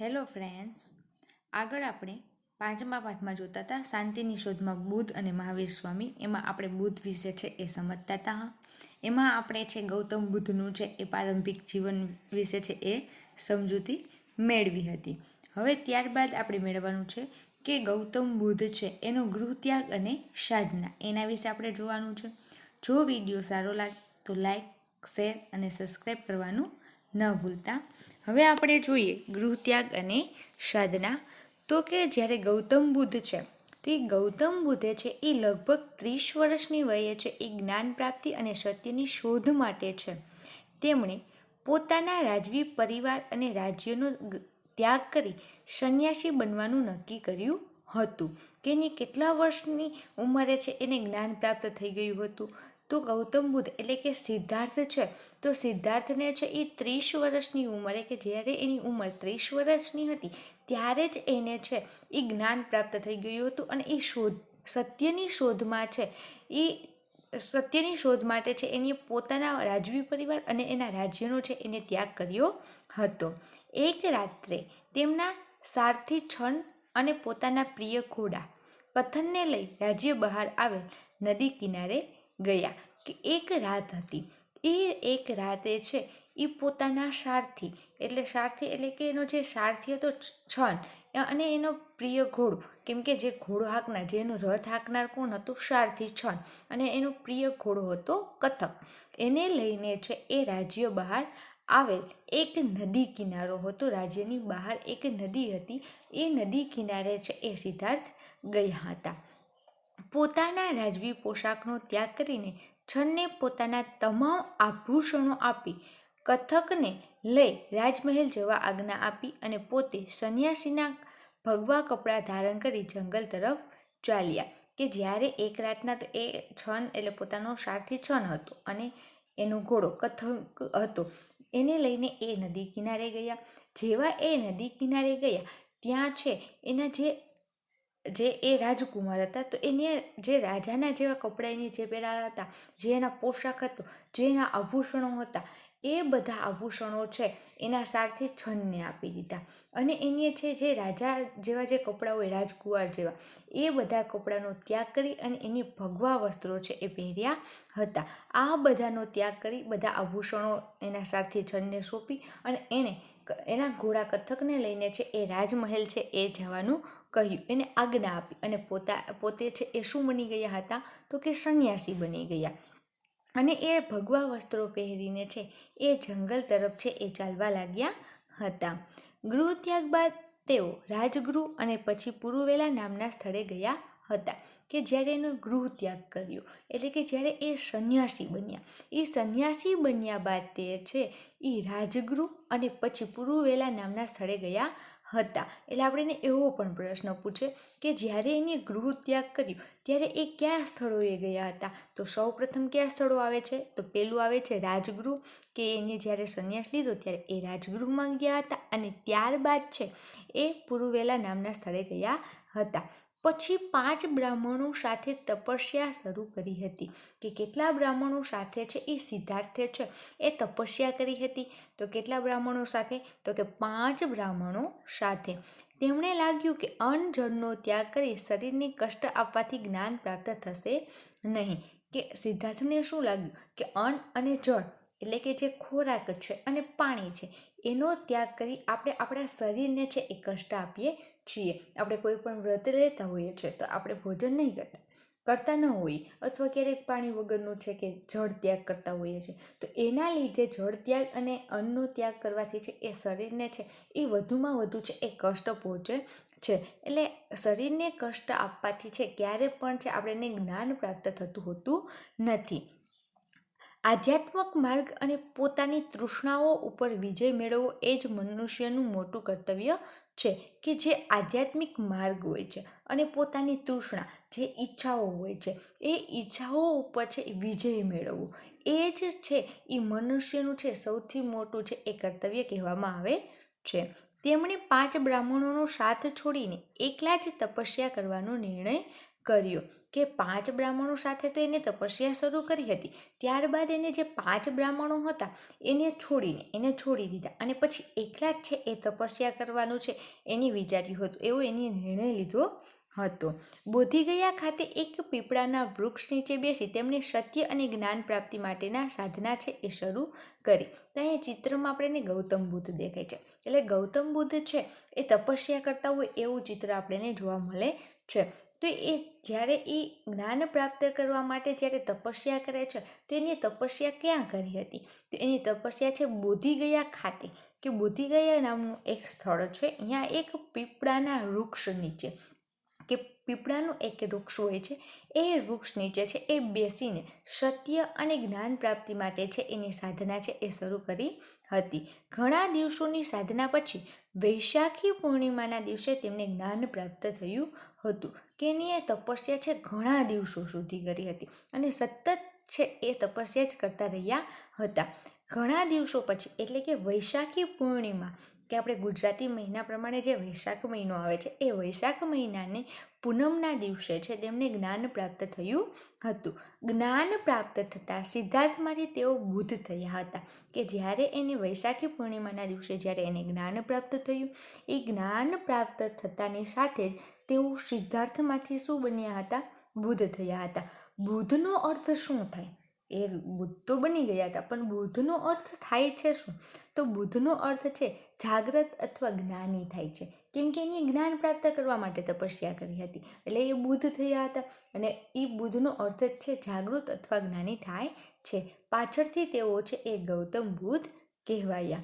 Hello friends, આગળ આપણે પાંચમા પાઠમાં જોતા હતા, શાંતિની શોધમાં બુદ્ધ અને મહાવીર સ્વામી. એમાં આપણે બુદ્ધ વિશે છે એ સમજતા હતા. એમાં આપણે છે ગૌતમ બુદ્ધનું છે એ પ્રારંભિક જીવન વિશે છે એ સમજૂતી મેળવી હતી. હવે ત્યારબાદ આપણે મેળવવાનું છે કે ગૌતમ બુદ્ધ છે એનો ગૃહત્યાગ અને સાધના. એના વિશે આપણે જોવાનું છે. જો વીડિયો સારો લાગે, તો લાઈક, શેર અને સબસ્ક્રાઈબ કરવાનું ન ભૂલતા. હવે આપણે જોઈએ ગૃહત્યાગ અને સાધના તો કે જ્યારે ગૌતમ બુદ્ધ છે, તે ગૌતમ બુદ્ધે છે એ લગભગ ત્રીસ વર્ષની વયે છે એ જ્ઞાન પ્રાપ્તિ અને સત્યની શોધ માટે છે. તેમણે પોતાના રાજવી પરિવાર અને રાજ્યનો ત્યાગ કરી સંન્યાસી બનવાનું નક્કી કર્યું હતું. કે એની કેટલા વર્ષની ઉંમરે છે એને જ્ઞાન પ્રાપ્ત થઈ ગયું હતું? તો ગૌતમ બુદ્ધ એટલે કે સિદ્ધાર્થ છે. તો સિદ્ધાર્થને છે એ ત્રીસ વર્ષની ઉંમરે કે જ્યારે એની ઉંમર ત્રીસ વર્ષની હતી, ત્યારે જ એને છે એ જ્ઞાન પ્રાપ્ત થઈ ગયું હતું અને એ શોધ, સત્યની શોધમાં છે, એ સત્યની શોધ માટે છે એની પોતાના રાજવી પરિવાર અને એના રાજ્યનો છે એને ત્યાગ કર્યો હતો. એક રાત્રે તેમના સારથી છન અને પોતાના પ્રિય ઘોડા કથનને લઈ રાજ્ય બહાર આવેલ નદી કિનારે ગયા. કે એક રાત હતી. એ એક રાતે છે, એ પોતાના સારથી, એટલે સારથી એટલે કે એનો જે સારથી હતો છન અને એનો પ્રિય ઘોડો, કેમ કે જે ઘોડો હાંકનાર જેનો રથ હાંકનાર કોણ હતું? સારથી છન, અને એનો પ્રિય ઘોડો હતો કથક. એને લઈને છે, એ રાજ્ય બહાર આવેલ એક નદી કિનારો હતો. રાજ્યની બહાર એક નદી હતી. એ નદી કિનારે છે, એ સિદ્ધાર્થ ગયા હતા. પોતાના રાજવી પોશાકનો ત્યાગ કરીને છન્ને પોતાના તમામ આભૂષણો આપી, કથકને લઈ રાજમહેલ જવા આજ્ઞા આપી અને પોતે સંન્યાસીના ભગવા કપડાં ધારણ કરી જંગલ તરફ ચાલ્યા, કે જ્યારે એક રાતના તો એ છન એટલે પોતાનો સારથી છન હતો અને એનો ઘોડો કથક હતો. એને લઈને એ નદી કિનારે ગયા. જેવા એ નદી કિનારે ગયા, ત્યાં છે એના જે જે એ રાજકુમાર હતા, તો એને જે રાજાના જેવા કપડાં એની જે પહેરાયા હતા, જે એના પોશાક હતો, જે એના આભૂષણો હતા, એ બધા આભૂષણો છે એના સારથી છનને આપી દીધા. અને એને છે જે રાજા જેવા જે કપડાં હોય, રાજકુમાર જેવા, એ બધા કપડાંનો ત્યાગ કરી અને એની ભગવા વસ્ત્રો છે એ પહેર્યા હતા. આ બધાનો ત્યાગ કરી બધા આભૂષણો એના સારથી છનને સોંપી અને એણે એના ઘોડા કથકને લઈને છે એ રાજમહેલ છે એ જવાનું કહ્યું, એને આજ્ઞા આપી અને પોતા, પોતે છે એ શું બની ગયા હતા? તો કે સંન્યાસી બની ગયા. અને એ ભગવા વસ્ત્રો પહેરીને છે એ જંગલ તરફ છે એ ચાલવા લાગ્યા હતા. ગૃહ ત્યાગ બાદ તેઓ રાજગૃહ અને પછી પુરુવેલા નામના સ્થળે ગયા હતા કે જ્યારે એનો ગૃહ ત્યાગ કર્યો. એટલે કે જ્યારે એ સંન્યાસી બન્યા. એ સંન્યાસી બન્યા બાદ તે છે એ રાજગૃહ અને પછી પુરુવેલા નામના સ્થળે ગયા હતા. એટલે આપણે એવો પણ પ્રશ્ન પૂછે કે જ્યારે એને ગૃહ ત્યાગ કર્યું, ત્યારે એ કયા સ્થળોએ ગયા હતા? તો સૌ પ્રથમ કયા સ્થળો આવે છે? તો પહેલું આવે છે રાજગૃહ, કે એને જ્યારે સંન્યાસ લીધો ત્યારે એ રાજગૃહમાં ગયા હતા અને ત્યારબાદ છે એ પુરુવેલા નામના સ્થળે ગયા હતા. પછી પાંચ બ્રાહ્મણો સાથે તપસ્યા શરૂ કરી હતી. કે કેટલા બ્રાહ્મણો સાથે છે એ સિદ્ધાર્થે છે એ તપસ્યા કરી હતી. તો કેટલા બ્રાહ્મણો સાથે? તો કે પાંચ બ્રાહ્મણો સાથે. તેમણે લાગ્યું કે અન્નજળનો ત્યાગ કરી શરીરને કષ્ટ આપવાથી જ્ઞાન પ્રાપ્ત થશે નહીં. કે સિદ્ધાર્થને શું લાગ્યું? કે અન્ન અને જળ એટલે કે જે ખોરાક છે અને પાણી છે એનો ત્યાગ કરી આપણે આપણા શરીરને છે એ કષ્ટ આપીએ છીએ. આપણે કોઈ પણ વ્રત લેતા હોઈએ છીએ તો આપણે ભોજન નહીં કરતા કરતા ન હોઈએ અથવા ક્યારેક પાણી વગરનું છે કે જળ ત્યાગ કરતા હોઈએ છીએ. તો એના લીધે જળ ત્યાગ અને અન્નનો ત્યાગ કરવાથી છે એ શરીરને છે એ વધુમાં વધુ છે એ કષ્ટ પહોંચે છે. એટલે શરીરને કષ્ટ આપવાથી છે ક્યારે પણ છે આપણને જ્ઞાન પ્રાપ્ત થતું હોતું નથી. આધ્યાત્મક માર્ગ અને પોતાની તૃષ્ણાઓ ઉપર વિજય મેળવવો એ જ મનુષ્યનું મોટું કર્તવ્ય છે કે જે આધ્યાત્મિક માર્ગ હોય છે અને પોતાની તૃષ્ણા, જે ઈચ્છાઓ હોય છે, એ ઈચ્છાઓ ઉપર છે એ વિજય મેળવવો. એ જ છે એ મનુષ્યનું છે સૌથી મોટું છે એ કર્તવ્ય કહેવામાં આવે છે. તેમણે પાંચ બ્રાહ્મણોનો સાથ છોડીને એકલા જ તપસ્યા કરવાનો નિર્ણય કર્યો કે પાંચ બ્રાહ્મણો સાથે તો એને તપસ્યા શરૂ કરી હતી. ત્યારબાદ એને જે પાંચ બ્રાહ્મણો હતા, એને છોડીને, એને છોડી દીધા અને પછી એકલા જ છે એ તપસ્યા કરવાનું છે એને વિચાર્યું હતું. એવો એને નિર્ણય લીધો હતો. બોધિગયા ખાતે એક પીપળાના વૃક્ષ નીચે બેસી તેમણે સત્ય અને જ્ઞાન પ્રાપ્તિ માટેના સાધના છે એ શરૂ કરી. તો અહીંયા ચિત્રમાં આપણે એને ગૌતમ બુદ્ધ દેખાય છે. એટલે ગૌતમ બુદ્ધ છે એ તપસ્યા કરતા હોય એવું ચિત્ર આપણને જોવા મળે છે. તો એ જ્યારે એ જ્ઞાન પ્રાપ્ત કરવા માટે જ્યારે તપસ્યા કરે છે, તો એની તપસ્યા ક્યાં કરી હતી? તો એની તપસ્યા છે બોધિગયા ખાતે, કે બોધિગયા નામનું એક સ્થળ છે. અહીંયા એક પીપળાના વૃક્ષ નીચે, કે પીપળાનું એક વૃક્ષ હોય છે. એ વૃક્ષ નીચે છે, એ બેસીને સત્ય અને જ્ઞાન પ્રાપ્તિ માટે છે એની સાધના છે એ શરૂ કરી હતી. ઘણા દિવસોની સાધના પછી વૈશાખી પૂર્ણિમાના દિવસે તેમને જ્ઞાન પ્રાપ્ત થયું હતું. કે એની એ તપસ્યા છે ઘણા દિવસો સુધી કરી હતી અને સતત છે એ તપસ્યા જ કરતા રહ્યા હતા. ઘણા દિવસો પછી, એટલે કે વૈશાખી પૂર્ણિમા, કે આપણે ગુજરાતી મહિના પ્રમાણે જે વૈશાખ મહિનો આવે છે, એ વૈશાખ મહિનાને પૂનમના દિવસે છે તેમને જ્ઞાન પ્રાપ્ત થયું હતું. જ્ઞાન પ્રાપ્ત થતાં સિદ્ધાર્થમાંથી તેઓ બુદ્ધ થયા હતા કે જ્યારે એને વૈશાખી પૂર્ણિમાના દિવસે જ્યારે એને જ્ઞાન પ્રાપ્ત થયું, એ જ્ઞાન પ્રાપ્ત થતાની સાથે જ તેઓ સિદ્ધાર્થમાંથી શું બન્યા હતા? બુદ્ધ થયા હતા. બુદ્ધનો અર્થ શું થાય? એ બુદ્ધ તો બની ગયા હતા, પણ બુદ્ધનો અર્થ થાય છે શું? તો બુદ્ધનો અર્થ છે જાગ્રત અથવા જ્ઞાની થાય છે. કેમ કે એને જ્ઞાન પ્રાપ્ત કરવા માટે તપસ્યા કરી હતી. એટલે એ બુદ્ધ થયા હતા અને એ બુદ્ધનો અર્થ જ છે જાગૃત અથવા જ્ઞાની થાય છે. પાછળથી તેઓ છે એ ગૌતમ બુદ્ધ કહેવાયા.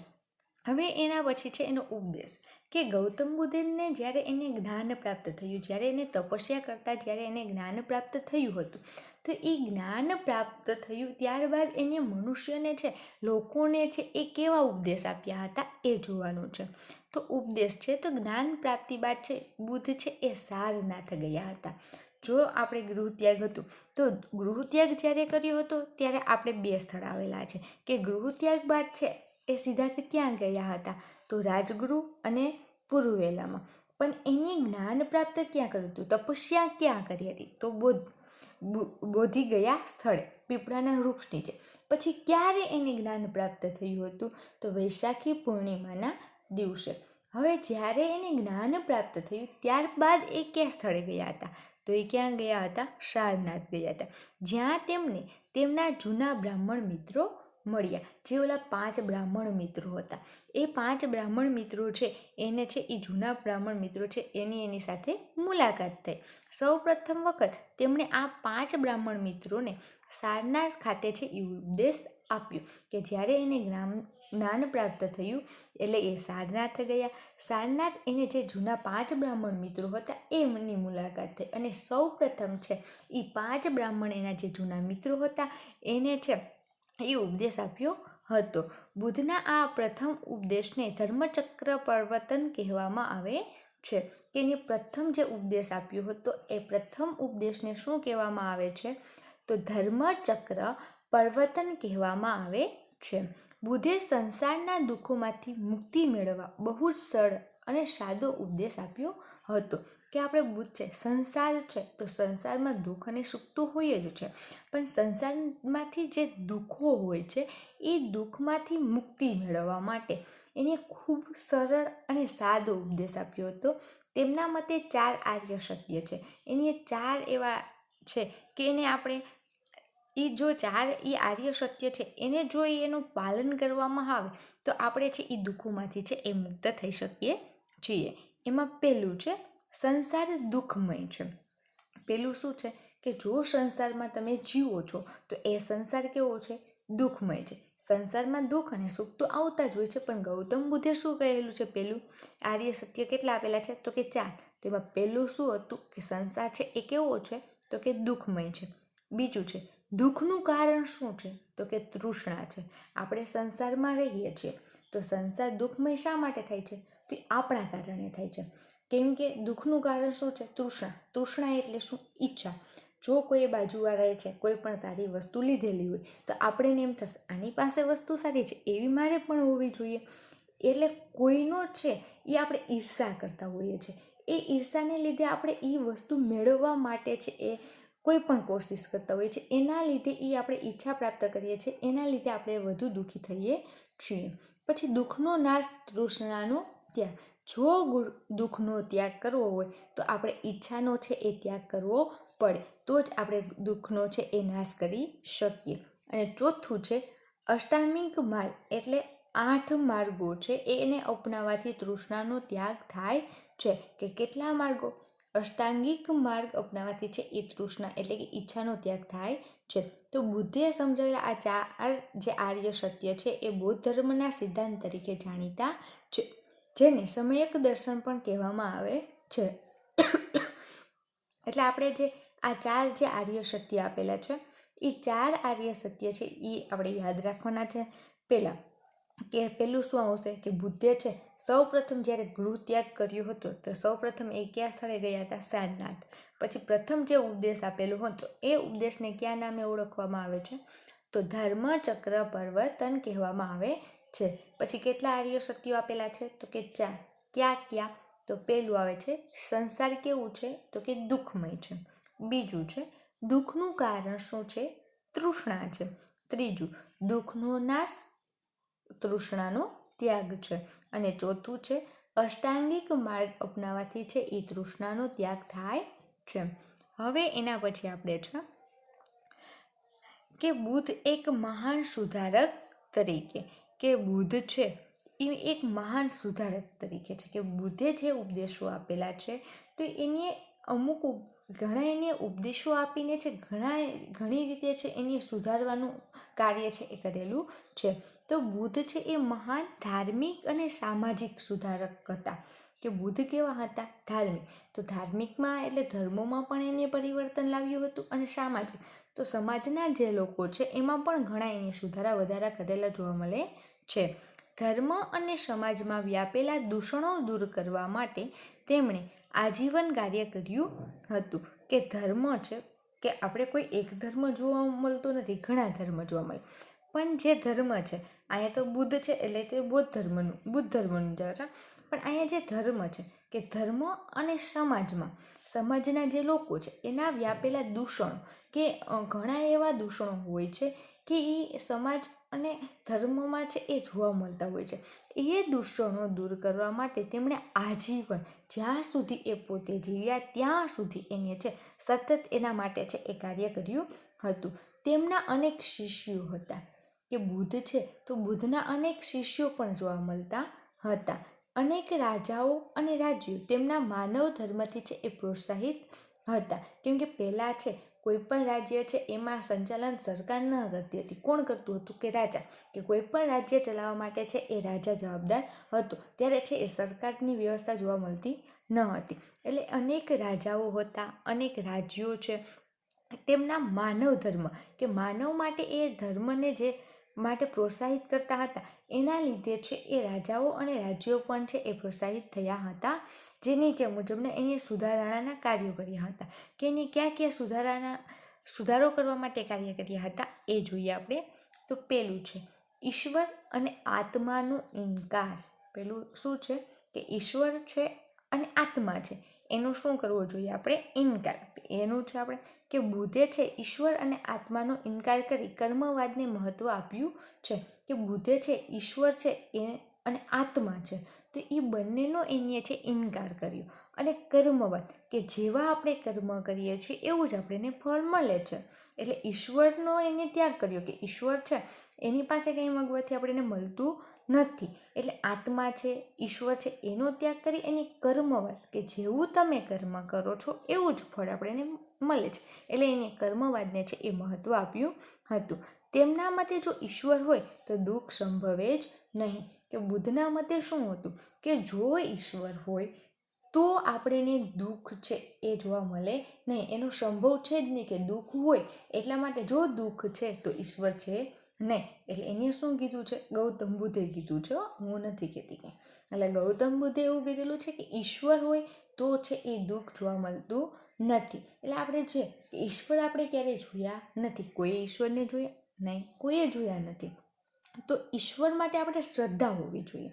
હવે એના પછી છે એનો ઉપદેશ. કે ગૌતમ બુદ્ધને જ્યારે એને જ્ઞાન પ્રાપ્ત થયું, જ્યારે એને તપસ્યા કરતાં જ્યારે એને જ્ઞાન પ્રાપ્ત થયું હતું, તો એ જ્ઞાન પ્રાપ્ત થયું ત્યારબાદ એને મનુષ્યને છે, લોકોને છે, એ કેવા ઉપદેશ આપ્યા હતા એ જોવાનું છે. તો ઉપદેશ છે, તો જ્ઞાન પ્રાપ્તિ બાદ છે, બુદ્ધ છે, એ સારનાથ ગયા હતા. જો આપણે ગૃહત્યાગ હતું, તો ગૃહત્યાગ જ્યારે કર્યો હતો, ત્યારે આપણે બે સ્થળ આવેલા છે, કે ગૃહત્યાગ બાદ છે એ સીધાથી ક્યાં ગયા હતા? તો રાજગુરુ અને પુરુવેલામાં. પણ એને જ્ઞાન પ્રાપ્ત ક્યાં કર્યું હતું? તપસ્યા ક્યાં કરી હતી? તો બોધ બોધી ગયા સ્થળે, પીપળાના વૃક્ષ નીચે. પછી ક્યારે એને જ્ઞાન પ્રાપ્ત થયું હતું? તો વૈશાખી પૂર્ણિમાના દિવસે. હવે જ્યારે એને જ્ઞાન પ્રાપ્ત થયું, ત્યારબાદ એ ક્યાં સ્થળે ગયા હતા? તો એ ક્યાં ગયા હતા? સારનાથ ગયા હતા. જ્યાં તેમને તેમના જૂના બ્રાહ્મણ મિત્રો મળ્યા. જે ઓલા પાંચ બ્રાહ્મણ મિત્રો હતા. એ પાંચ બ્રાહ્મણ મિત્રો છે, એને છે એ જૂના બ્રાહ્મણ મિત્રો છે, એની એની સાથે મુલાકાત થઈ. સૌ પ્રથમ વખત તેમણે આ પાંચ બ્રાહ્મણ મિત્રોને સારનાથ ખાતે છે એ ઉપદેશ આપ્યો કે જ્યારે એને જ્ઞાન જ્ઞાન પ્રાપ્ત થયું, એટલે એ સારનાથ ગયા. સારનાથ એને જે જૂના પાંચ બ્રાહ્મણ મિત્રો હતા, એમની મુલાકાત થઈ. અને સૌ પ્રથમ છે એ પાંચ બ્રાહ્મણ એના જે જૂના મિત્રો હતા, એને છે એ ઉપદેશ આપ્યો હતો. બુદ્ધના આ પ્રથમ ઉપદેશને ધર્મચક્ર પ્રવર્તન કહેવામાં આવે છે. એને પ્રથમ જે ઉપદેશ આપ્યો હતો, એ પ્રથમ ઉપદેશને શું કહેવામાં આવે છે? તો ધર્મચક્ર પ્રવર્તન કહેવામાં આવે છે. બુદ્ધે સંસારના દુઃખોમાંથી મુક્તિ મેળવવા બહુ જ સરળ અને સાદો ઉપદેશ આપ્યો હતો. કે આપણે બુદ્ધ છે, સંસાર છે, તો સંસારમાં દુઃખ અને સુખ તો હોય જ છે. પણ સંસારમાંથી જે દુઃખો હોય છે, એ દુઃખમાંથી મુક્તિ મેળવવા માટે એને ખૂબ સરળ અને સાદો ઉપદેશ આપ્યો હતો. તેમના મતે ચાર આર્ય સત્ય છે. એની ચાર એવા છે કે એને આપણે એ જો ચાર એ આર્ય સત્ય છે, એને જો એનું પાલન કરવામાં આવે, તો આપણે છે એ દુઃખોમાંથી છે એ મુક્ત થઈ શકીએ છીએ. એમાં પહેલું છે સંસાર દુઃખમય છે. પેલું શું છે કે જો સંસારમાં તમે જીવો છો, તો એ સંસાર કેવો છે? દુઃખમય છે. સંસારમાં દુઃખ અને સુખ તો આવતા જ હોય છે, પણ ગૌતમ બુદ્ધે શું કહેલું છે પેલું? આર્ય સત્ય કેટલા આપેલા છે? તો કે ચાર. તેમાં પહેલું શું હતું કે સંસાર છે એ કેવો છે? તો કે દુઃખમય છે. બીજું છે, દુઃખનું કારણ શું છે? તો કે તૃષ્ણા છે. આપણે સંસારમાં રહીએ છીએ, તો સંસાર દુઃખમય શા માટે થાય છે? તે આપણા કારણે થાય છે. કેમ કે દુઃખનું કારણ શું છે? તૃષ્ણા. તૃષ્ણા એટલે શું? ઈચ્છા. જો કોઈ બાજુવાળાએ છે, કોઈ પણ સારી વસ્તુ લીધેલી હોય, તો આપણે એમ થશે, આની પાસે વસ્તુ સારી છે, એવી મારે પણ હોવી જોઈએ. એટલે કોઈનો છે, એ આપણે ઈર્ષા કરતા હોઈએ છીએ. એ ઈર્ષાને લીધે આપણે એ વસ્તુ મેળવવા માટે છે, એ કોઈ પણ કોશિશ કરતા હોઈએ છીએ. એના લીધે એ આપણે ઈચ્છા પ્રાપ્ત કરીએ છીએ, એના લીધે આપણે વધુ દુઃખી થઈએ છીએ. પછી દુઃખનો નાશ તૃષ્ણાનો ત્યાગ જો દુઃખનો ત્યાગ કરવો હોય, તો આપણે ઈચ્છાનો છે એ ત્યાગ કરવો પડે. તો જ આપણે દુઃખનો છે એ નાશ કરી શકીએ. અને ચોથું છે અષ્ટામિક માર્ગ એટલે આઠ માર્ગો છે એને અપનાવવાથી તૃષ્ણાનો ત્યાગ થાય છે કે કેટલા માર્ગો? અષ્ટાંગિક માર્ગ અપનાવવાથી છે એ તૃષ્ણા એટલે કે ઈચ્છાનો ત્યાગ થાય છે. તો બુદ્ધે સમજાવેલા આ ચાર જે આર્ય સત્ય છે એ બૌદ્ધ ધર્મના સિદ્ધાંત તરીકે જાણીતા છે. જેને સમયક દર્શન પણ કહેવામાં આવે છે. એટલે આપણે જે આ ચાર જે આર્ય સત્ય આપેલા છે એ ચાર આર્ય સત્ય છે એ આપણે યાદ રાખવાના છે. પહેલાં કે પેલું શું આવશે? કે બુદ્ધે છે સૌ પ્રથમ જ્યારે ગૃહ ત્યાગ કર્યો હતો, તો સૌ પ્રથમ એ કયા સ્થળે ગયા હતા? સારનાથ. પછી પ્રથમ જે ઉપદેશ આપેલો હતો, એ ઉપદેશને કયા નામે ઓળખવામાં આવે છે? તો ધર્મચક્ર પર્વતન કહેવામાં આવે છે. પછી કેટલા આર્ય શક્તિઓ આપેલા છે? તો કે ચાર. ક્યાં ક્યાં? તો પહેલું આવે છે, સંસાર કેવું છે? તો કે દુઃખમય છે. બીજું છે, દુઃખનું કારણ શું છે? તૃષ્ણા છે. ત્રીજું, દુઃખનો નાશ તૃષ્ણાનો ત્યાગ છે. અને ચોથું છે, અષ્ટાંગિક માર્ગ અપનાવવાથી છે એ તૃષ્ણાનો ત્યાગ થાય છે. હવે એના પછી આપણે છે કે બુદ્ધ એક મહાન સુધારક તરીકે કે બુદ્ધ છે, એ એક મહાન સુધારક તરીકે છે કે બુદ્ધે જે ઉપદેશો આપેલા છે, તો એને અમુક ઘણા એને ઉપદેશો આપીને છે, ઘણા ઘણી રીતે છે એને સુધારવાનું કાર્ય છે એ કરેલું છે. તો બુદ્ધ છે એ મહાન ધાર્મિક અને સામાજિક સુધારક હતા. કે બુદ્ધ કેવા હતા? ધાર્મિક. તો ધાર્મિકમાં એટલે ધર્મોમાં પણ એને પરિવર્તન લાવ્યું હતું અને સામાજિક. તો સમાજના જે લોકો છે, એમાં પણ ઘણા એને સુધારા વધારા કરેલા જોવા મળે છે. ધર્મ અને સમાજમાં વ્યાપેલા દૂષણો દૂર કરવા માટે તેમણે આજીવન કાર્ય કર્યું હતું. કે ધર્મ છે, કે આપણે કોઈ એક ધર્મ જોવા મળતો નથી, ઘણા ધર્મ જોવા મળે. પણ જે ધર્મ છે, અહીંયા તો બુદ્ધ છે એટલે તે બૌદ્ધ ધર્મનું, બુદ્ધ ધર્મનું જ છે. પણ અહીંયા જે ધર્મ છે, કે ધર્મ અને સમાજમાં, સમાજના જે લોકો છે, એના વ્યાપેલા દૂષણો કે ઘણા એવા દૂષણો હોય છે કે એ સમાજ અને ધર્મમાં છે એ જોવા મળતા હોય છે. એ દૂષણો દૂર કરવા માટે તેમણે આજીવન જ્યાં સુધી એ પોતે જીવ્યા ત્યાં સુધી એને છે સતત એના માટે છે એ કાર્ય કર્યું હતું. તેમના અનેક શિષ્યો હતા. કે બુદ્ધ છે તો બુદ્ધના અનેક શિષ્યો પણ જોવા મળતા હતા. અનેક રાજાઓ અને રાજ્યો તેમના માનવ ધર્મથી છે એ પ્રોત્સાહિત હતા. કેમ કે પહેલાં છે કોઈ પણ રાજ્ય છે, એમાં સંચાલન સરકાર ન કરતી હતી. કોણ કરતું હતું? કે રાજા. કે કોઈ પણ રાજ્ય ચલાવવા માટે છે, એ રાજા જવાબદાર હતો. ત્યારે છે, એ સરકારની વ્યવસ્થા જોવા મળતી ન હતી. એટલે અનેક રાજાઓ હતા, અનેક રાજ્યો છે. તેમના માનવ ધર્મ. કે માનવ માટે એ ધર્મને જે માટે પ્રોત્સાહિત કરતા હતા એના લીધે છે એ રાજાઓ અને રાજ્યો પણ છે એ પ્રોત્સાહિત થયા હતા જે નીચે મુજબને એને સુધારણાના કાર્યો કર્યા હતા. કે એને ક્યાં ક્યાં સુધારાના, સુધારો કરવા માટે કાર્ય કર્યા હતા એ જોઈએ આપણે. તો પેલું છે, ઈશ્વર અને આત્માનો ઇનકાર. પેલું શું છે? કે ઈશ્વર છે અને આત્મા છે. એનું શું કરવું જોઈએ? આપણે ઇનકાર એનું છે આપણે કે બુદ્ધે છે ઈશ્વર અને આત્માનો ઇનકાર કરી કર્મવાદને મહત્ત્વ આપ્યું છે. કે બુદ્ધે છે ઈશ્વર છે એ અને આત્મા છે. તો એ બંનેનો એને છે ઇનકાર કર્યો. અને કર્મવાદ, કે જેવા આપણે કર્મ કરીએ છીએ એવું જ આપણને ફળ મળે છે. એટલે ઈશ્વરનો એને ત્યાગ કર્યો કે ઈશ્વર છે, એની પાસે કંઈ મગવાથી આપણને મળતું નથી. એટલે આત્મા છે, ઈશ્વર છે, એનો ત્યાગ કરી એની કર્મવાદ કે જેવું તમે કર્મ કરો છો, એવું જ ફળ આપણે એને મળે છે. એટલે એને કર્મવાદને છે એ મહત્ત્વ આપ્યું હતું. તેમના મતે જો ઈશ્વર હોય, તો દુઃખ સંભવે જ નહીં. કે બુદ્ધના મતે શું હતું? કે જો ઈશ્વર હોય, તો આપણેને દુઃખ છે એ જોવા મળે નહીં. એનો સંભવ છે જ નહીં કે દુઃખ હોય. એટલા માટે જો દુઃખ છે, તો ઈશ્વર છે નહીં એટલે એને શું કીધું છે? ગૌતમ બુદ્ધે કીધું છે, હું. નથી કહેતી કંઈ. એટલે ગૌતમ બુદ્ધે એવું કીધેલું છે કે ઈશ્વર હોય તો છે એ દુઃખ જોવા મળતું નથી. એટલે આપણે છે ઈશ્વર આપણે ક્યારેય જોયા નથી? કોઈએ ઈશ્વરને જોયા? નહીં, કોઈએ જોયા નથી. તો ઈશ્વર માટે આપણે શ્રદ્ધા હોવી જોઈએ.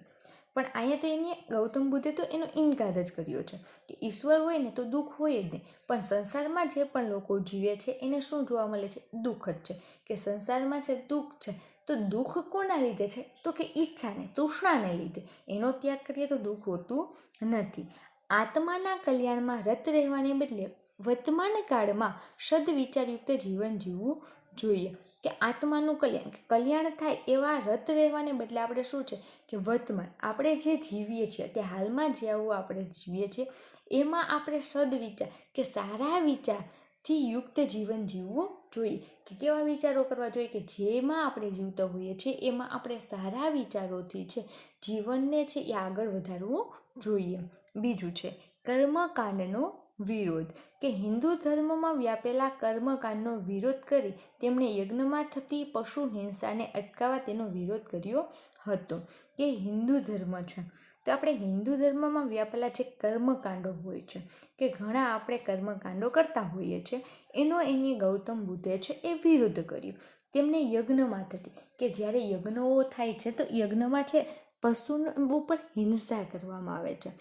પણ અહીંયા તો એને ગૌતમ બુદ્ધે તો એનો ઇનકાર જ કર્યો છે કે ઈશ્વર હોય ને તો દુઃખ હોય જ નહીં. પણ સંસારમાં જે પણ લોકો જીવે છે એને શું જોવા મળે છે? દુઃખ જ છે. કે સંસારમાં છે દુઃખ છે, તો દુઃખ કોના લીધે છે? તો કે ઈચ્છાને, તૃષ્ણાને લીધે. એનો ત્યાગ કરીએ તો દુઃખ હોતું નથી. આત્માના કલ્યાણમાં રત રહેવાને બદલે વર્તમાન કાળમાં સદવિચારયુક્ત જીવન જીવવું જોઈએ. કે આત્માનું કલ્યાણ, કે કલ્યાણ થાય એવા રત રહેવાને બદલે આપણે શું છે કે વર્તમાન. આપણે જે જીવીએ છીએ, તે હાલમાં જેવું આપણે જીવીએ છીએ, એમાં આપણે સદવિચાર કે સારા વિચારથી યુક્ત જીવન જીવવું જોઈએ. કે કેવા વિચારો કરવા જોઈએ કે જેમાં આપણે જીવતા હોઈએ છીએ, એમાં આપણે સારા વિચારોથી છે, જીવનને છે એ આગળ વધારવું જોઈએ. બીજું છે કર્મકાંડનો વિરોધ. કે હિન્દુ ધર્મમાં વ્યાપેલા કર્મકાંડનો વિરોધ કરી તેમણે યજ્ઞમાં થતી પશુ હિંસાને અટકાવવા તેનો વિરોધ કર્યો હતો. કે હિન્દુ ધર્મ છે. તો આપણે હિન્દુ ધર્મમાં વ્યાપેલા જે કર્મકાંડો હોય છે, કે ઘણા આપણે કર્મકાંડો કરતા હોઈએ છીએ એનો એની ગૌતમ બુદ્ધે છે એ વિરોધ કર્યો. તેમને યજ્ઞમાં થતી, કે જ્યારે યજ્ઞો થાય છે તો યજ્ઞમાં છે પશુ ઉપર હિંસા કરવામાં આવે છે.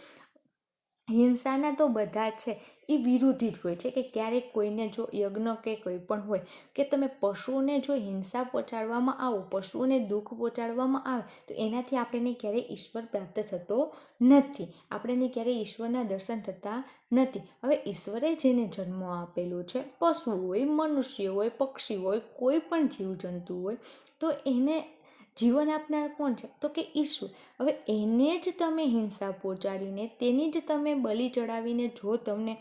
હિંસાના તો બધા છે, એ વિરોધી જ હોય છે કે ક્યારેક કોઈને જો યજ્ઞ કે કંઈ પણ હોય કે તમે પશુઓને જો હિંસા પહોંચાડવામાં આવો પશુઓને દુઃખ પહોંચાડવામાં આવે, તો એનાથી આપણને ક્યારેય ઈશ્વર પ્રાપ્ત થતો નથી. આપણને ક્યારેય ઈશ્વરના દર્શન થતા નથી. હવે ઈશ્વરે જેને જન્મ આપેલો છે, પશુ હોય, મનુષ્ય હોય, પક્ષી હોય, કોઈ પણ જીવજંતુ હોય, તો એને જીવન આપનાર કોણ છે? તો કે ઈશ્વર. હવે એને જ તમે હિંસા પહોંચાડીને, તેની જ તમે બલિ ચડાવીને જો તમને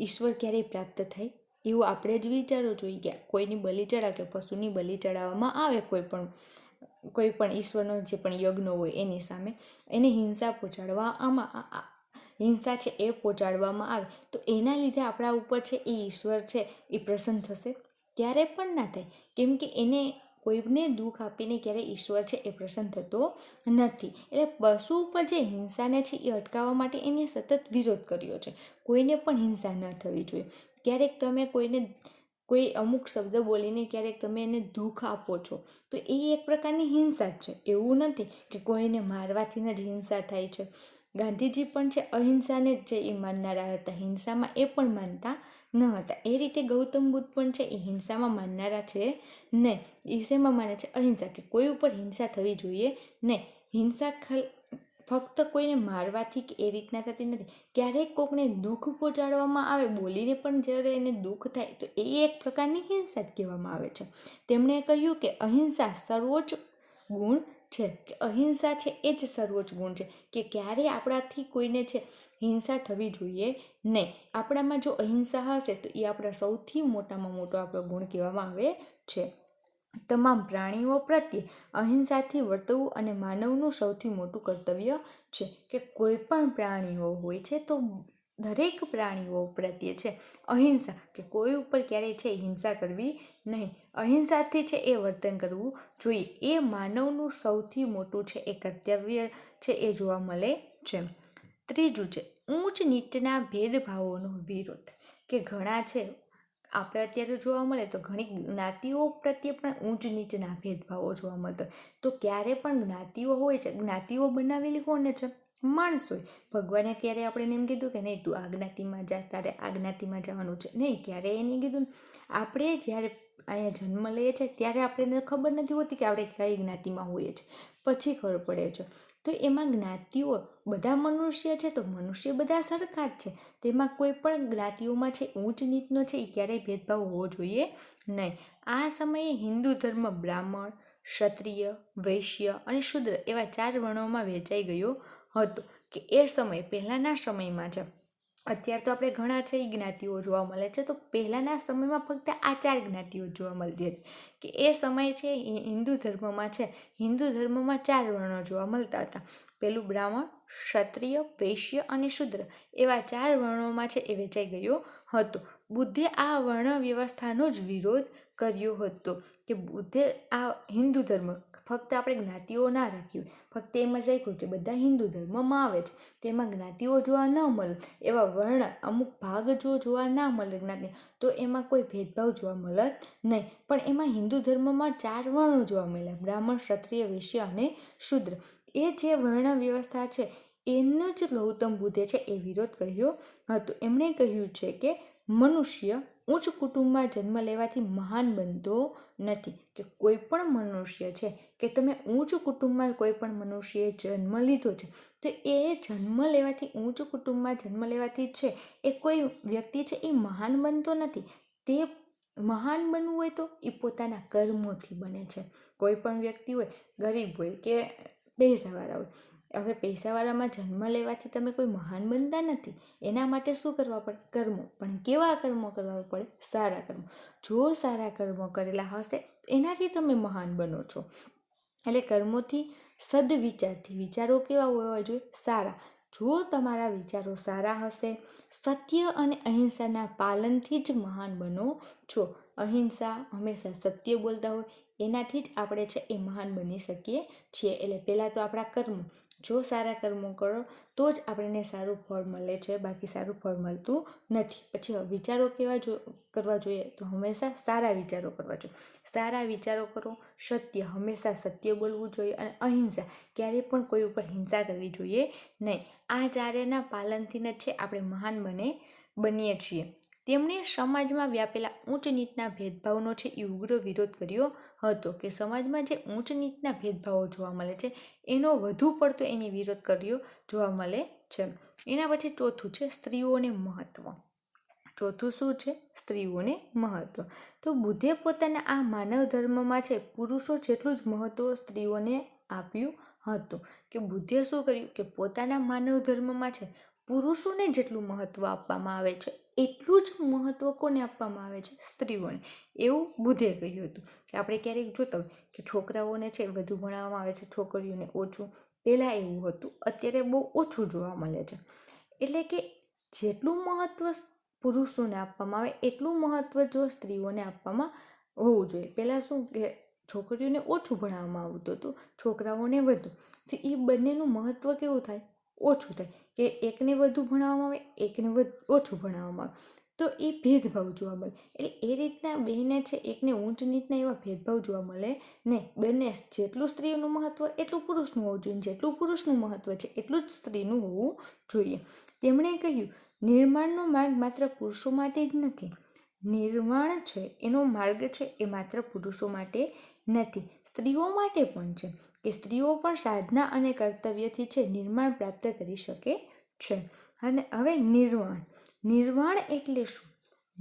ઈશ્વર ક્યારેય પ્રાપ્ત થાય? એવું આપણે જ વિચારવું જોઈએ કે કોઈની બલિ ચડાવ કે પશુની બલિ ચડાવવામાં આવે કોઈ પણ કોઈ પણ ઈશ્વરનો જે પણ યજ્ઞ હોય એની સામે, એને હિંસા પહોંચાડવામાં હિંસા છે એ પહોંચાડવામાં આવે. તો એના લીધે આપણા ઉપર છે એ ઈશ્વર છે એ પ્રસન્ન થશે? ત્યારે પણ ના થાય. કેમ કે એને કોઈને દુઃખ આપીને ક્યારેય ઈશ્વર છે એ પ્રસન્ન થતો નથી. એટલે પશુ ઉપર જે હિંસાને છે એ અટકાવવા માટે એને સતત વિરોધ કર્યો છે. કોઈને પણ હિંસા ન થવી જોઈએ. ક્યારેક તમે કોઈને કોઈ અમુક શબ્દ બોલીને ક્યારેક તમે એને દુઃખ આપો છો, તો એ એક પ્રકારની હિંસા જ છે. એવું નથી કે કોઈને મારવાથી જ હિંસા થાય છે. ગાંધીજી પણ છે અહિંસાને જ એ માનનારા હતા. હિંસામાં એ પણ માનતા ન હતા. એ રીતે ગૌતમ બુદ્ધ પણ છે, એ હિંસામાં માનનારા છે. નહીં, એ માને છે? અહિંસા, કે કોઈ ઉપર હિંસા થવી જોઈએ? નહીં, હિંસા ફક્ત કોઈને મારવાથી કે એ રીતના થતી નથી. ક્યારેક કોકને દુઃખ પહોંચાડવામાં આવે, બોલીને પણ જ્યારે એને દુઃખ થાય, તો એ એક પ્રકારની હિંસા જ કહેવામાં આવે છે. તેમણે કહ્યું કે અહિંસા સર્વોચ્ચ ગુણ છે કે અહિંસા છે એ જ સર્વોચ્ચ ગુણ છે કે ક્યારેય આપણાથી કોઈને છે હિંસા થવી જોઈએ નહીં. આપણામાં જો અહિંસા હશે તો એ આપણા સૌથી મોટામાં મોટો આપણો ગુણ કહેવામાં આવે છે. તમામ પ્રાણીઓ પ્રત્યે અહિંસાથી વર્તવું અને માનવનું સૌથી મોટું કર્તવ્ય છે કે કોઈ પણ પ્રાણીઓ હોય છે તો દરેક પ્રાણીઓ પ્રત્યે છે. અહિંસા, કે કોઈ ઉપર ક્યારેય છે હિંસા કરવી નહીં. અહિંસાથી છે એ વર્તન કરવું જોઈએ. એ માનવનું સૌથી મોટું છે, એ કર્તવ્ય છે, એ જોવા મળે છે. ત્રીજું છે, ઊંચ નીચના ભેદભાવોનો વિરોધ. કે ઘણા છે, આપણે અત્યારે જોવા મળે તો ઘણી જ્ઞાતિઓ પ્રત્યે પણ ઊંચ નીચના ભેદભાવો જોવા મળતા તો ક્યારે પણ જ્ઞાતિઓ હોય છે, જ્ઞાતિઓ બનાવેલી કોને છે? માણસોય. ભગવાને ક્યારે આપણે એમ કીધું કે નહીં, તું આ જ્ઞાતિમાં જા, તારે આ જ્ઞાતિમાં જવાનું છે. નહીં, ક્યારે એને કીધું આપણે જ્યારે અહીંયા જન્મ લઈએ છીએ ત્યારે આપણને ખબર નથી હોતી કે આપણે કઈ જ્ઞાતિમાં હોઈએ છીએ. પછી ખબર પડે છે. તો એમાં જ્ઞાતિઓ બધા મનુષ્ય છે, તો મનુષ્ય બધા સરખા જ છે. તેમાં કોઈ પણ જ્ઞાતિઓમાં છે, ઊંચ નીચનો છે એ ક્યારેય ભેદભાવ હોવો જોઈએ નહીં. આ સમયે હિન્દુ ધર્મ બ્રાહ્મણ, ક્ષત્રિય, વૈશ્ય અને શુદ્ર એવા ચાર વર્ણોમાં વહેંચાઈ ગયો હતો કે એ સમય, પહેલાંના સમયમાં છે અત્યારે તો આપણે ઘણા છે એ જ્ઞાતિઓ જોવા મળે છે, તો પહેલાંના સમયમાં ફક્ત આ ચાર જ્ઞાતિઓ જોવા મળતી હતી. કે એ સમય છે હિન્દુ ધર્મમાં છે. હિન્દુ ધર્મમાં ચાર વર્ણો જોવા મળતા હતા. પેલું બ્રાહ્મણ, ક્ષત્રિય, વૈશ્ય અને શુદ્ર. એવા ચાર વર્ણોમાં છે એ વેચાઈ ગયો હતો. બુદ્ધે આ વર્ણ વ્યવસ્થાનો જ વિરોધ કર્યો હતો કે બુદ્ધે આ હિન્દુ ધર્મ ફક્ત આપણે જ્ઞાતિઓ ના રાખ્યું ફક્ત એમ જ રાખ્યું કે બધા હિન્દુ ધર્મમાં આવે છે. તો એમાં જ્ઞાતિઓ જોવા ન મળે, એવા વર્ણ અમુક ભાગ જો જોવા ના મળે જ્ઞાતિ તો એમાં કોઈ ભેદભાવ જોવા મળે નહીં. પણ એમાં હિન્દુ ધર્મમાં ચાર વર્ણો જોવા મળ્યા. બ્રાહ્મણ, ક્ષત્રિય, વૈશ્ય અને શુદ્ર. એ જે વર્ણ વ્યવસ્થા છે, એનો જ ગૌતમ બુદ્ધે છે એ વિરોધ કર્યો હતો. એમણે કહ્યું છે કે મનુષ્ય ઉચ્ચ કુટુંબમાં જન્મ લેવાથી મહાન બનતો નથી કે કોઈ પણ મનુષ્ય છે. કે તમે ઊંચ કુટુંબમાં કોઈ પણ મનુષ્યએ જન્મ લીધો છે, તો એ જન્મ લેવાથી ઊંચ કુટુંબમાં જન્મ લેવાથી છે, એ કોઈ વ્યક્તિ છે, એ મહાન બનતો નથી. તે મહાન બનવું હોય તો એ પોતાના કર્મોથી બને છે. કોઈ પણ વ્યક્તિ હોય, ગરીબ હોય કે પૈસાવાળા હોય હવે પૈસાવાળામાં જન્મ લેવાથી તમે કોઈ મહાન બનતા નથી. એના માટે શું કરવા પડે? કર્મો. પણ કેવા કર્મો કરવા પડે? સારા કર્મો. જો સારા કર્મો કરેલા હશે, એનાથી તમે મહાન બનો છો. એટલે કર્મોથી સદવિચારથી. વિચારો કેવા હોવા જોઈએ? સારા. જો તમારા વિચારો સારા હશે, સત્ય અને અહિંસાના પાલનથી જ મહાન બનો છો. અહિંસા હંમેશા સત્ય બોલતા હોય એનાથી જ આપણે છે એ મહાન બની શકીએ છીએ. એટલે પહેલાં તો આપણા કર્મો, જો સારા કર્મો કરો, તો જ આપણને સારું ફળ મળે છે. બાકી સારું ફળ મળતું નથી. પછી વિચારો કેવા જો, કરવા જોઈએ? તો હંમેશા સારા વિચારો કરવા જોઈએ. સારા વિચારો કરો, સત્ય, હંમેશા સત્ય બોલવું જોઈએ અને અહિંસા. ક્યારેય પણ કોઈ ઉપર હિંસા કરવી જોઈએ નહીં. આ ચારેના પાલનથી જ છે આપણે મહાન બને, બનીએ છીએ. તેમણે સમાજમાં વ્યાપેલા ઊંચ નીચના ભેદભાવનો છે એ ઉગ્ર વિરોધ કર્યો હતો કે સમાજમાં જે ઊંચ નીચના ભેદભાવો જોવા મળે છે, એનો વધુ પડતો એની વિરોધ કર્યો જોવા મળે છે. એના પછી ચોથું છે સ્ત્રીઓને મહત્ત્વ ચોથું શું છે? સ્ત્રીઓને મહત્ત્વ તો બુદ્ધે પોતાના આ માનવ ધર્મમાં છે પુરુષો જેટલું જ મહત્ત્વ સ્ત્રીઓને આપ્યું હતું. કે બુદ્ધે શું કર્યું? કે પોતાના માનવ ધર્મમાં છે પુરુષોને જેટલું મહત્ત્વ આપવામાં આવે છે, એટલું જ મહત્ત્વ કોને આપવામાં આવે છે? સ્ત્રીઓને. એવું બુદ્ધે કહ્યું હતું કે આપણે ક્યારેક જોતા હોય કે છોકરાઓને છે વધુ ભણાવવામાં આવે છે, છોકરીઓને ઓછું. પહેલાં એવું હતું, અત્યારે બહુ ઓછું જોવા મળે છે. એટલે કે જેટલું મહત્ત્વ પુરુષોને આપવામાં આવે, એટલું મહત્ત્વ જો સ્ત્રીઓને આપવામાં હોવું જોઈએ. પહેલાં શું કે છોકરીઓને ઓછું ભણાવવામાં આવતું હતું, છોકરાઓને વધુ. તો એ બંનેનું મહત્ત્વ કેવું થાય? ઓછું થાય. કે એકને વધુ ભણાવવામાં આવે, એકને ઓછું ભણાવવામાં આવે. તો એ ભેદભાવ જોવા મળે. એટલે એ રીતના બેને છે, એકને ઊંચ નીચના એવા ભેદભાવ જોવા મળે ને બંને જેટલું સ્ત્રીનું મહત્ત્વ એટલું પુરુષનું હોવું જોઈએ. જેટલું પુરુષનું મહત્ત્વ છે, એટલું જ સ્ત્રીનું હોવું જોઈએ. તેમણે કહ્યું, નિર્માણનો માર્ગ માત્ર પુરુષો માટે જ નથી. નિર્માણ છે, એનો માર્ગ છે, એ માત્ર પુરુષો માટે નથી. સ્ત્રીઓ માટે પણ છે કે સ્ત્રીઓ પણ સાધના અને કર્તવ્યથી છે નિર્માણ પ્રાપ્ત કરી શકે છે. અને હવે નિર્વાણ. નિર્વાણ એટલે શું?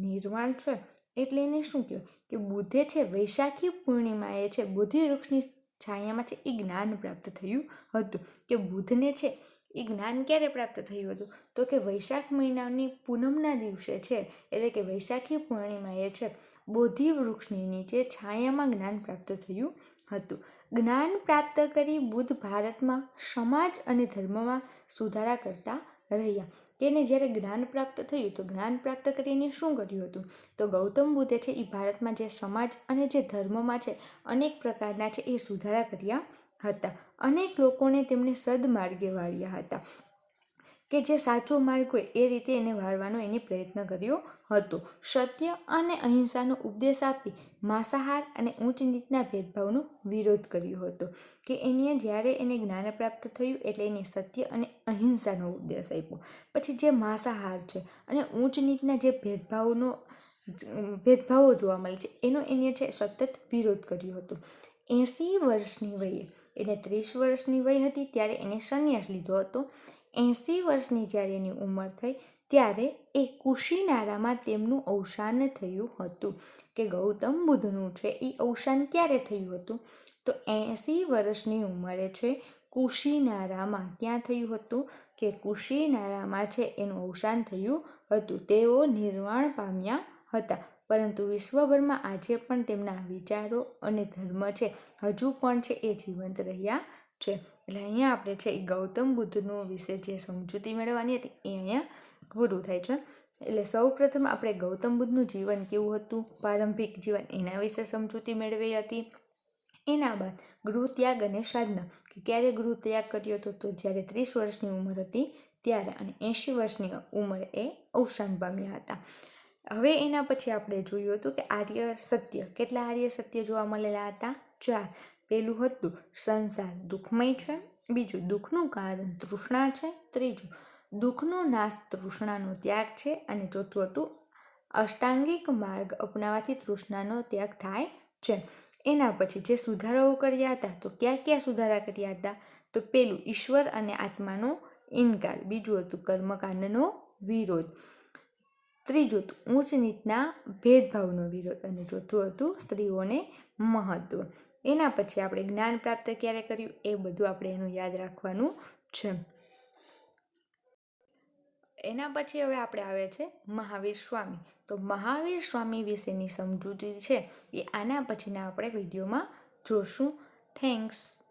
નિર્વાણ છે એટલે એને શું કહેવાય કે બુદ્ધે છે વૈશાખી પૂર્ણિમાએ છે બુદ્ધિ વૃક્ષની છાયામાં છે એ જ્ઞાન પ્રાપ્ત થયું હતું. કે બુદ્ધને છે એ જ્ઞાન ક્યારે પ્રાપ્ત થયું હતું? તો કે વૈશાખ મહિનાની પૂનમના દિવસે છે. એટલે કે વૈશાખી પૂર્ણિમાએ છે બોધિ વૃક્ષની નીચે છાયામાં જ્ઞાન પ્રાપ્ત થયું હતું. જ્ઞાન પ્રાપ્ત કરી બુદ્ધ ભારતમાં સમાજ અને ધર્મમાં સુધારા કરતા રહ્યા. તેને જ્યારે જ્ઞાન પ્રાપ્ત થયું, તો જ્ઞાન પ્રાપ્ત કરીને શું કર્યું હતું? તો ગૌતમ બુદ્ધે છે, એ ભારતમાં જે સમાજ અને જે ધર્મમાં છે, અનેક પ્રકારના છે, એ સુધારા કર્યા હતા. અનેક લોકોને તેમણે સદમાર્ગે વાળ્યા હતા. કે જે સાચો માર્ગ હોય એ રીતે એને વાળવાનો એને પ્રયત્ન કર્યો હતો. સત્ય અને અહિંસાનો ઉપદેશ આપી માંસાહાર અને ઊંચ નીચના ભેદભાવનો વિરોધ કર્યો હતો કે એને જ્યારે એને જ્ઞાન પ્રાપ્ત થયું એટલે એને સત્ય અને અહિંસાનો ઉપદેશ આપ્યો. પછી જે માંસાહાર છે અને ઊંચ નીચના જે ભેદભાવનો ભેદભાવો જોવા મળે છે એનો એને છે સતત વિરોધ કર્યો હતો. એંસી વર્ષની વયે એને ત્રીસ વર્ષની વય હતી ત્યારે એને સંન્યાસ લીધો હતો. એંસી વર્ષની જ્યારે એની ઉંમર થઈ, ત્યારે એ કુશીનારામાં તેમનું અવસાન થયું હતું કે ગૌતમ બુદ્ધનું છે એ અવસાન ક્યારે થયું હતું? તો એંસી વર્ષની ઉંમરે છે, કુશીનારામાં ક્યાં થયું હતું કે કુશીનારામાં છે, એનું અવસાન થયું હતું, તેઓ નિર્વાણ પામ્યા હતા, પરંતુ વિશ્વભરમાં આજે પણ તેમના વિચારો અને ધર્મ છે, હજુ પણ છે, એ જીવંત રહ્યા છે. એટલે અહીંયા આપણે છે એ ગૌતમ બુદ્ધનું વિશે જે સમજૂતી મેળવવાની હતી એ અહીંયા પૂરું થાય છે. એટલે સૌ પ્રથમ આપણે ગૌતમ બુદ્ધનું જીવન કેવું હતું? પ્રારંભિક જીવન એના વિશે સમજૂતી મેળવી હતી. એના બાદ ગૃહ ત્યાગ અને સાધના. કે ક્યારે ગૃહ ત્યાગ કર્યો હતો? તો જ્યારે ત્રીસ વર્ષની ઉંમર હતી ત્યારે અને એંશી વર્ષની ઉંમરે એ અવસાન પામ્યા હતા. હવે એના પછી આપણે જોયું હતું કે આર્ય સત્ય. કેટલા આર્ય સત્ય જોવા મળેલા હતા? ચાર. પેલું હતું સંસાર. દુઃખમય છે. બીજું, દુઃખનું કારણ તૃષ્ણા છે. ત્રીજું, દુઃખનો નાશ તૃષ્ણાનો ત્યાગ છે. અને ચોથું હતું અષ્ટાંગિક માર્ગ અપનાવવાથી તૃષ્ણાનો ત્યાગ થાય છે. એના પછી જે સુધારાઓ કર્યા હતા, તો ક્યાં ક્યાં સુધારા કર્યા હતા? તો પેલું, ઈશ્વર અને આત્માનો ઇનકાર. બીજું હતું કર્મકાંડનો વિરોધ. ત્રીજું હતું ઊંચ નીચના ભેદભાવનો વિરોધ. અને ચોથું હતું સ્ત્રીઓને મહત્વ. એના પછી આપણે જ્ઞાન પ્રાપ્ત ક્યારે કર્યું એ બધું આપણે એનું યાદ રાખવાનું છે. એના પછી હવે આપણે આવે છે મહાવીર સ્વામી. તો મહાવીર સ્વામી વિશેની સમજૂતી છે એ આના પછીના આપણે વિડીયોમાં જોશું. થેન્ક્સ